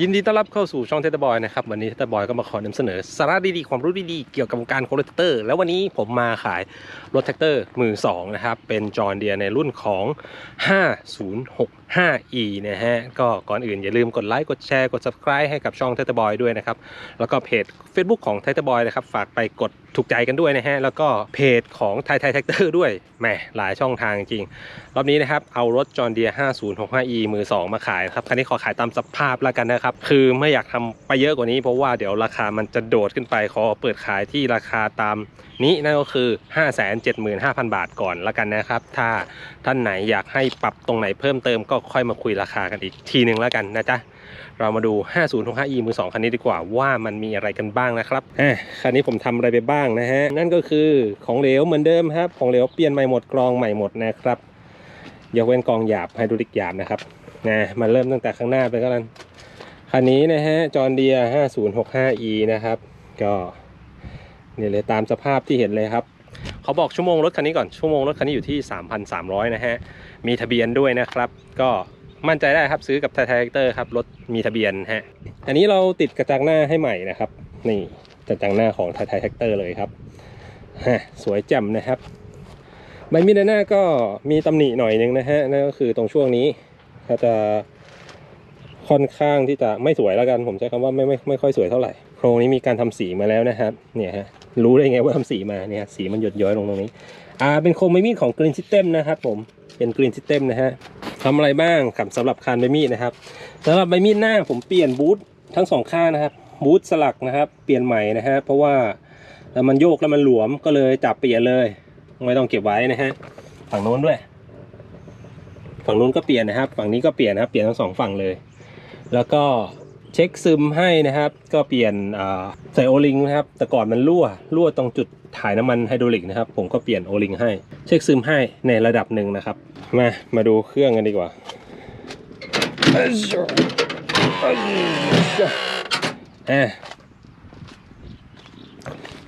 ยินดีต้อนรับเข้าสู่ช่องเทตบอยนะครับ วันนี้เทตบอยก็มาขอนำเสนอสาระดีๆ ความรู้ดีๆ เกี่ยวกับการโคลเลเตอร์ แล้ววันนี้ผมมาขายรถแท็กเตอร์มือ2นะครับ เป็นจอร์เดียในรุ่นของ 5e นะฮะ ก็ก่อนอื่นอย่าลืมกดไลค์ กดแชร์ กด subscribe ให้กับช่องเทตบอยด้วยนะครับ แล้วก็เพจ Facebook ของไทเทบอยนะครับ ฝากไปกดถูกใจกันด้วยนะฮะ แล้วก็เพจของไทยไทยแท็กเตอร์ด้วย แหม หลายช่องทางจริง รอบนี้นะครับ เอารถจอห์เดีย 5065e มือ 2 มาขายครับ คันนี้ขอขายตามสภาพแล้วกันนะครับ คือไม่อยากทำไปเยอะกว่านี้เพราะว่าเดี๋ยวราคามันจะโดดขึ้นไป ขอเปิดขายที่ราคาตาม นี้นั่นก็คือ 575,000 บาทก่อนแล้วกันนะครับ ถ้าท่านไหนอยากให้ปรับตรงไหนเพิ่มเติมก็ค่อยมาคุยราคากันอีกทีหนึ่งแล้วกันนะจ๊ะเรามาดู 5065e มือ2คันนี้ดีกว่าว่ามันมีอะไรกันบ้างนะครับอะคันนี้ผมทำอะไรไปบ้างนะฮะนั่นก็คือของเหลวเหมือนเดิมครับ ของเหลวเปลี่ยนใหม่หมดกรองใหม่หมดนะครับยกเว้นกรองหยาบไฮดรอลิกหยาบนะครับนะมาเริ่มตั้งแต่ข้างหน้าไปก็แล้วคันนี้นะฮะจอห์เดีย 5065e นะครับ ก็ นี่เลยตามสภาพที่เห็นเลยครับ เขาบอกชั่วโมงรถคันนี้ก่อน ชั่วโมงรถคันนี้อยู่ที่ 3,300 นะฮะ มีทะเบียนด้วยนะครับ ก็มั่นใจได้ครับซื้อกับไทยไทเตอร์ครับรถมีทะเบียนฮะ อันนี้เราติดกระจังหน้าให้ใหม่นะครับ นี่กระจังหน้าของไทยไทเตอร์เลยครับฮะสวยแจ่มนะครับใบมีดหน้าก็มีตำหนิหน่อยนึงนะฮะนั่นก็คือตรงช่วงนี้ก็จะค่อนข้างที่จะไม่สวยแล้วกัน ผมใช้คำว่าไม่ไม่ไม่ค่อยสวยเท่าไหร่โครงนี้มีการทำสีมาแล้วนะครับ เนี่ยฮะ รู้ได้ไงว่าทำสีมาเนี่ยสีมันหยดย้อยลงตรงนี้ อ่าเป็นโครงใบมีดของ Green System นะครับผมเป็น Green System นะฮะทำอะไรบ้างกับสำหรับคานใบมีดนะครับสำหรับใบมีดหน้าผมเปลี่ยนบูททั้งสองข้างนะครับบูทสลักนะครับ เปลี่ยนใหม่นะฮะเพราะว่าแล้วมันโยกแล้วมันหลวมก็เลยจับเปลี่ยนเลยไม่ต้องเก็บไว้นะฮะฝั่งโน้นด้วย ฝั่งโน้นก็เปลี่ยนนะครับ ฝั่งนี้ก็เปลี่ยนนะครับ เปลี่ยนทั้งสองฝั่งเลย แล้วก็ เช็คซึมให้นะครับ ก็เปลี่ยนใส่โอลิงนะครับ แต่ก่อนมันรั่วรั่วตรงจุดถ่ายน้ำมันไฮดรอลิกนะครับ ผมก็เปลี่ยนโอลิงให้ เช็คซึมให้ในระดับหนึ่งนะครับ มามาดูเครื่องกันดีกว่า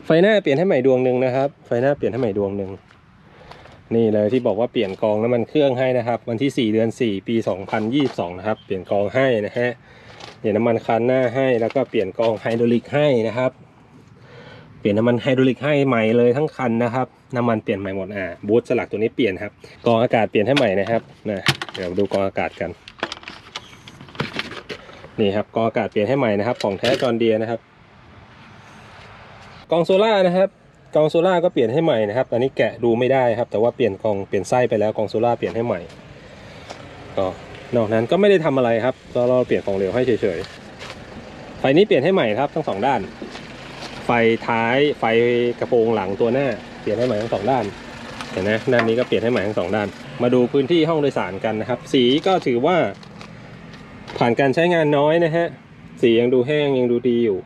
ไฟหน้าเปลี่ยนให้ใหม่ดวงหนึ่งนะครับ ไฟหน้าเปลี่ยนให้ใหม่ดวงหนึ่งนี่เลยที่บอกว่าเปลี่ยนกองน้ำมันเครื่องให้นะครับ วันที่ 4 เดือน 4 ปี 2022 นะครับ เปลี่ยนกองให้นะฮะ ลี่ยนน้ำมันคันหน้าให้แล้วก็เปลี่ยนกองไฮดรอลิกให้นะครับ เปลี่ยนน้ำมันไฮดรอลิกให้ใหม่เลยทั้งคันนะครับ น้ำมันเปลี่ยนใหม่หมดอ่าบูทสลักตัวนี้เปลี่ยนครับกองอากาศเปลี่ยนให้ใหม่นะครับนะเดี๋ยวดูกองอากาศกันนี่ครับกองอากาศเปลี่ยนให้ใหม่นะครับ ของแท้จอนเดียนะครับ กองโซล่านะครับกองโซล่าก็เปลี่ยนให้ใหม่นะครับอันนี้แกะดูไม่ได้ครับ แต่ว่าเปลี่ยนกองเปลี่ยนไส้ไปแล้วกองโซล่าเปลี่ยนให้ใหม่ก็ นอกนั้นก็ไม่ได้ทำอะไรครับก็เราเปลี่ยนของเหลวให้เฉยๆ ไฟนี้เปลี่ยนให้ใหม่ครับทั้งสองด้าน ไฟท้ายไฟกระโปรงหลังตัวหน้า เปลี่ยนให้ใหม่ทั้งสองด้าน เห็นไหมด้านนี้ก็เปลี่ยนให้ใหม่ทั้งสองด้าน มาดูพื้นที่ห้องโดยสารกันนะครับ สีก็ถือว่า ผ่านการใช้งานน้อยนะฮะ สียังดูแห้งยังดูดีอยู่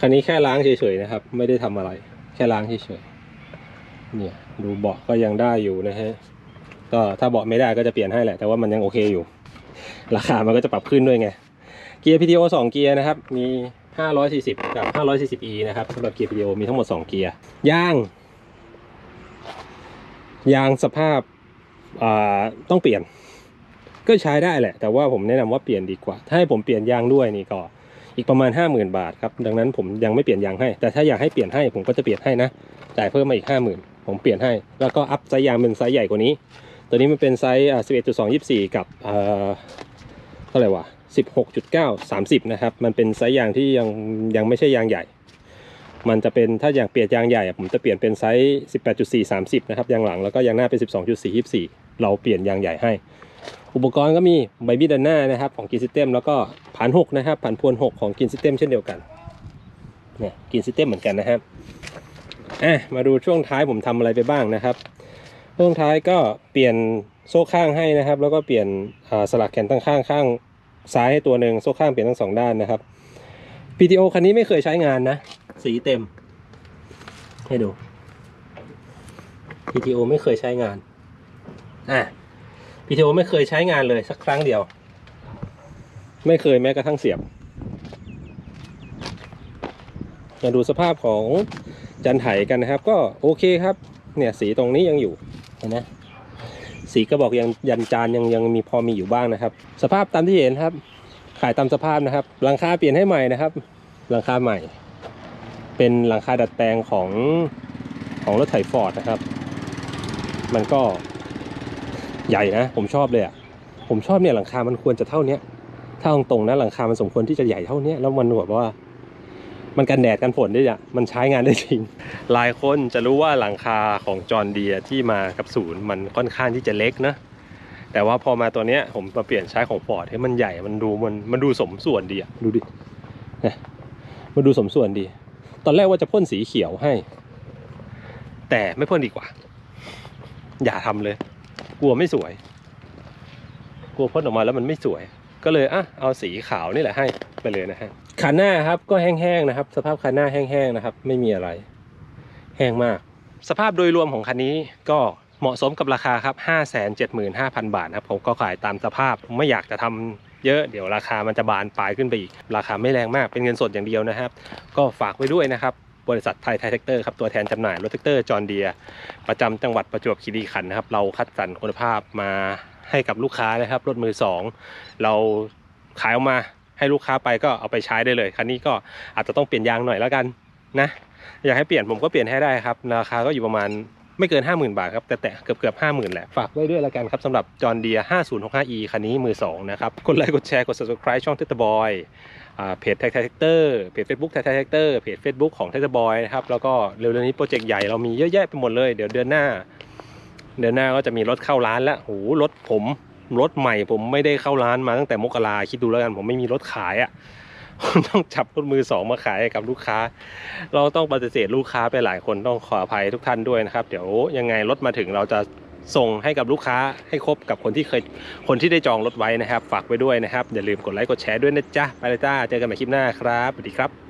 คันนี้แค่ล้างเฉยๆนะครับ ไม่ได้ทำอะไร แค่ล้างเฉยๆ เนี่ยดูเบาะก็ยังได้อยู่นะฮะ ก็ถ้าเบาะไม่ได้ก็จะเปลี่ยนให้แหละ แต่ว่ามันยังโอเคอยู่ ราคามันก็จะปรับขึ้นด้วยไง เกียร์ PTO 2 เกียร์นะครับ มี 540 กับ 540e นะครับสำหรับเกียร์ PTO มีทั้งหมด 2 เกียร์ยาง ยางสภาพาต้องเปลี่ยน ก็ใช้ได้แหละ แต่ว่าผมแนะนำว่าเปลี่ยนดีกว่า ถ้าให้ผมเปลี่ยนยางด้วยนี่ก็อีกประมาณ 50,000 บาทครับ ดังนั้นผมยังไม่เปลี่ยนยางให้ แต่ถ้าอยากให้เปลี่ยนให้ผมก็จะเปลี่ยนให้นะ จ่ายเพิ่มมาอีก 50,000 ผมเปลี่ยนให้ แล้วก็อัพไซส์ยางเป็นไซส์ใหญ่กว่านี้ ตัวนี้มันเป็นไซส์11.2 24 กับเท่าไหร่วะ16.9 30 นะครับ มันเป็นไซส์ยางที่ยังยังไม่ใช่ยางใหญ่ มันจะเป็นถ้าอยางเปลี่ยนยางใหญ่ผมจะเปลี่ยนเป็นไซส์ 18.4 30 นะครับยางหลังแล้วก็ยางหน้าเป็น 12.4 24 เราเปลี่ยนยางใหญ่ให้ อุปกรณ์ก็มีใบมีดด้านหน้านะครับของกินซิสเต็มแล้วก็ผ่านหกนะครับผ่านพวนหกของกินซิสเต็มเช่นเดียวกันเนี่ยกินซิสเต็มเหมือนกันนะครับอะมาดูช่วงท้ายผมทำอะไรไปบ้างนะครับ ช่วงท้ายก็เปลี่ยนโซ่ข้างให้นะครับ แล้วก็เปลี่ยนสลักแขนตั้งข้างข้างซ้ายให้ตัวหนึ่งโซ่ข้างเปลี่ยนทั้งสองด้านนะครับ PTO คันนี้ไม่เคยใช้งานนะ สีเต็ม ให้ดู PTO ไม่เคยใช้งานอะ PTO ไม่เคยใช้งานเลยสักครั้งเดียว ไม่เคยแม้กระทั่งเสียบมาดูสภาพของจันไถกันนะครับ ก็โอเคครับ เนี่ยสีตรงนี้ยังอยู่ เห็นไหมสีกระบอกยังยันจานยังยังมีพอมีอยู่บ้างนะครับ สภาพตามที่เห็นครับ ขายตามสภาพนะครับ หลังคาเปลี่ยนให้ใหม่นะครับ หลังคาใหม่ เป็นหลังคาดัดแปลงของของรถไถฟอร์ดนะครับ มันก็ใหญ่นะ ผมชอบเลยอะ่ะผมชอบเนี่ยหลังคา มันควรจะเท่าเนี้ยถ้าตรงๆนะหลังคา มันสมควรที่จะใหญ่เท่าเนี้ยแล้วมันแบบว่า มันกันแดดกันฝนได้อะมันใช้งานได้จริง หลายคนจะรู้ว่าหลังคาของจอร์เดียที่มากับศูนย์มันค่อนข้างที่จะเล็กนะแต่ว่าพอมาตัวเนี้ยผมมาเปลี่ยนใช้ของฟอร์ดให้มันใหญ่มันดูมันมันดูสมส่วนดีอะดูดินะมันดูสมส่วนดี ตอนแรกว่าจะพ่นสีเขียวให้ แต่ไม่พ่นดีกว่า อย่าทำเลย กลัวไม่สวย กลัวพ่นออกมาแล้วมันไม่สวย ก็เลยอะเอาสีขาวนี่แหละให้ไปเลยนะฮะ คันหน้าครับก็แห้งๆนะครับ สภาพคันหน้าแห้งๆนะครับ ไม่มีอะไร แห้งมาก สภาพโดยรวมของคันนี้ก็เหมาะสมกับราคาครับ 575,000 บาทนะครับ ผมก็ขายตามสภาพไม่อยากจะทำเยอะเดี๋ยวราคามันจะบานปลายขึ้นไปอีก ราคาไม่แรงมากเป็นเงินสดอย่างเดียวนะครับ ก็ฝากไว้ด้วยนะครับ บริษัทไทยไทยแท็กเตอร์ครับตัวแทนจำหน่ายรถแท็กเตอร์จอร์เดีย ประจำจังหวัดประจวบคีรีขันธ์นะครับ เราคัดสรรคุณภาพมาให้กับลูกค้านะครับ รถมือสองเราขายออกมา ให้ลูกค้าไปก็เอาไปใช้ได้เลย คันนี้ก็อาจจะต้องเปลี่ยนยางหน่อยแล้วกันนะ อยากให้เปลี่ยนผมก็เปลี่ยนให้ได้ครับ ราคาก็อยู่ประมาณไม่เกิน 50,000 บาทครับ แต่แต่เกือบเกือบ50,000แหละ ฝากไว้ด้วยแล้วกันครับสำหรับจอร์เดีย 5065e คันนี้มือ 2 นะครับ กดไลค์กดแชร์กด subscribe ช่องเทตบอยเพจแท็กแท็กเตอร์เพจ Facebook แท็กแท็กเตอร์เพจ Facebook ของเทตบอยนะครับแล้วก็เร็วๆนี้โปรเจกต์ใหญ่เรามีเยอะแยะไปหมดเลยเดี๋ยวเดือนหน้า เดือนหน้าก็จะมีรถเข้าร้านแล้วโหรถผม รถใหม่ผมไม่ได้เข้าร้านมาตั้งแต่มกราคิดดูแล้วกันผมไม่มีรถขายอะ่ะผมต้องจับรถมือสองมาขายให้กับลูกค้า เราต้องปฏิเสธลูกค้าไปหลายคนต้องขออภัยทุกท่านด้วยนะครับ เดี๋ยวยังไงรถมาถึงเราจะส่งให้กับลูกค้าให้ครบกับคนที่เคยคนที่ได้จองรถไว้นะครับ ฝากไว้ด้วยนะครับ อย่าลืมกดไลค์กดแชร์ด้วยนะจ๊ะ ไปเลยจ้า เจอกันใหม่คลิปหน้าครับสวัสดีครับ